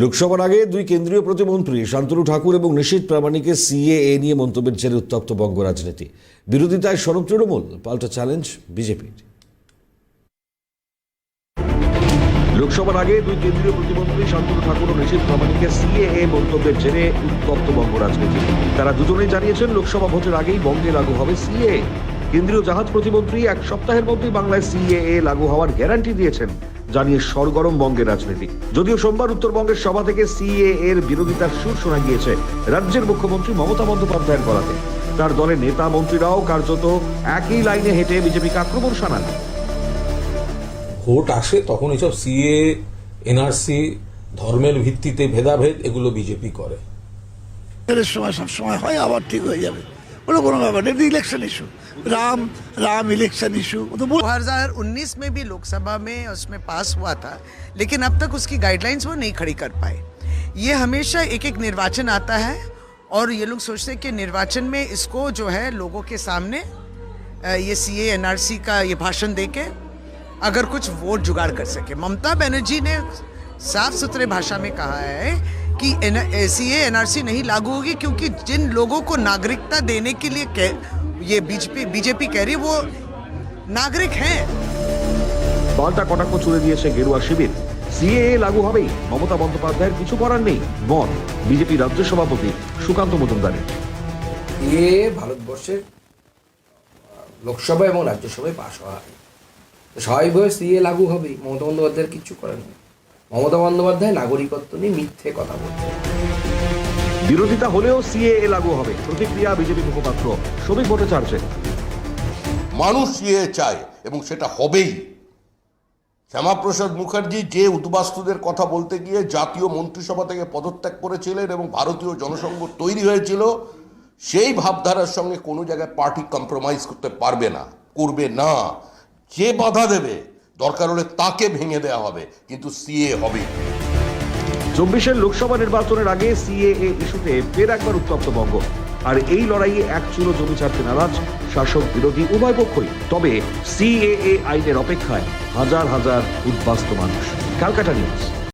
লোকসভার আগে দুই কেন্দ্রীয় প্রতিমন্ত্রী শান্তনু ঠাকুর এবং নিশীথ প্রামাণিকের সিএএ নিয়ে মন্তব্যের জেরে উত্তপ্ত বঙ্গ রাজনীতি বিরোধিতায় সরব তৃণমূল, পাল্টা চ্যালেঞ্জ বিজেপির। লোকসভার আগে দুই কেন্দ্রীয় প্রতিমন্ত্রী শান্তনু ঠাকুর ও নিশীথ প্রামাণিকের সিএএ মন্তব্যের জেরে উত্তপ্ত বঙ্গ রাজনীতি তারা দুজনেই জানিয়েছেন, লোকসভা ভোটের আগেই বঙ্গে লাগু হবে সিএএ। কেন্দ্রীয় জাহাজ প্রতিমন্ত্রী এক সপ্তাহের মধ্যেই বাংলায় সিএএ লাগু হওয়ার গ্যারান্টি দিয়েছেন। জানিয়ে সরগরম বঙ্গের রাজনীতি। যদিও সোমবার উত্তরবঙ্গের সভা থেকে সিএ এর বিরোধিতার সুর শোনা গিয়েছে রাজ্যের মুখ্যমন্ত্রী মমতা বন্দ্যোপাধ্যায়ের গলাতে। তার দলের নেতা মন্ত্রীরাও কার্যত একই লাইনে হেঁটে বিজেপিকে আক্রমণ শানান। ভোট আসে তখন এসব সিএ এনআরসি ধর্মের ভিত্তিতে ভেদাভেদ এগুলো বিজেপি করে। এর সময় সব সময় হয় আবার ঠিক হয়ে যাবে। वो election issue Ram Ram election issue दो हज़ार उन्नीस में भी लोकसभा में उसमें पास हुआ था, लेकिन अब तक उसकी गाइडलाइंस वो नहीं खड़ी कर पाए। ये हमेशा एक एक निर्वाचन आता है, और ये लोग सोचते हैं कि निर्वाचन में इसको जो है लोगों के सामने ये सीए एनआरसी का ये भाषण दे के अगर कुछ वोट जुगाड़ कर सके। ममता बनर्जी ने साफ़ सुथरे भाषा में कहा है कि सी ए एन आर सी नहीं लागू होगी क्योंकि जिन लोगों को नागरिकता देने के लिए कह, ये बीजेपी बीजेपी कह रही है वो नागरिक हैं পাল্টা কটাক্ষ ছুড়ে দিয়েছে গেরুয়া শিবির সিএএ লাগু হবেই মমতা বন্দ্যোপাধ্যায়ের কিছু করার নেই মত বিজেপি রাজ্য সভাপতি সুকান্ত মজুমদারের এ ভারতবর্ষের আহ, লোকসভা এবং রাজ্যসভায় পাশ হওয়া হয় তো স্বাভাবিকভাবে সিএ লাগু হবেই মমতা বন্দ্যোপাধ্যায়ের কিচ্ছু করার নেই মমতা বন্দ্যোপাধ্যায় নাগরিকত্ব নিয়ে মিথ্যে কথা বলছে বিরোধিতা হলেও সিএএ লাগু হবে। প্রতিক্রিয়া বিজেপি মুখপাত্র শ্রমিক ভট্টাচার্যের মানুষ ইয়ে চায় এবং সেটা হবেই। শ্যামাপ্রসাদ মুখার্জি যে উদ্বাস্তুদের কথা বলতে গিয়ে জাতীয় মন্ত্রিসভা থেকে পদত্যাগ করেছিলেন এবং ভারতীয় জনসংঘ তৈরি হয়েছিল সেই ভাবধারার সঙ্গে কোনো জায়গায় পার্টি কম্প্রোমাইজ করতে পারবে না করবে না। যে বাধা দেবে দরকার হলে তাকে ভেঙে দেওয়া হবে, কিন্তু সিএ হবে চব্বিশের লোকসভা নির্বাচনের আগে সিএএ ইস্যুতে ফের একবার উত্তপ্ত বঙ্গ। আর এই লড়াইয়ে এক চুলো জমি ছাড়তে নারাজ শাসক বিরোধী উভয় পক্ষই। তবে সিএএ আইনের অপেক্ষায় হাজার হাজার উদ্বাস্ত মানুষ। ক্যালকাটা নিউজ।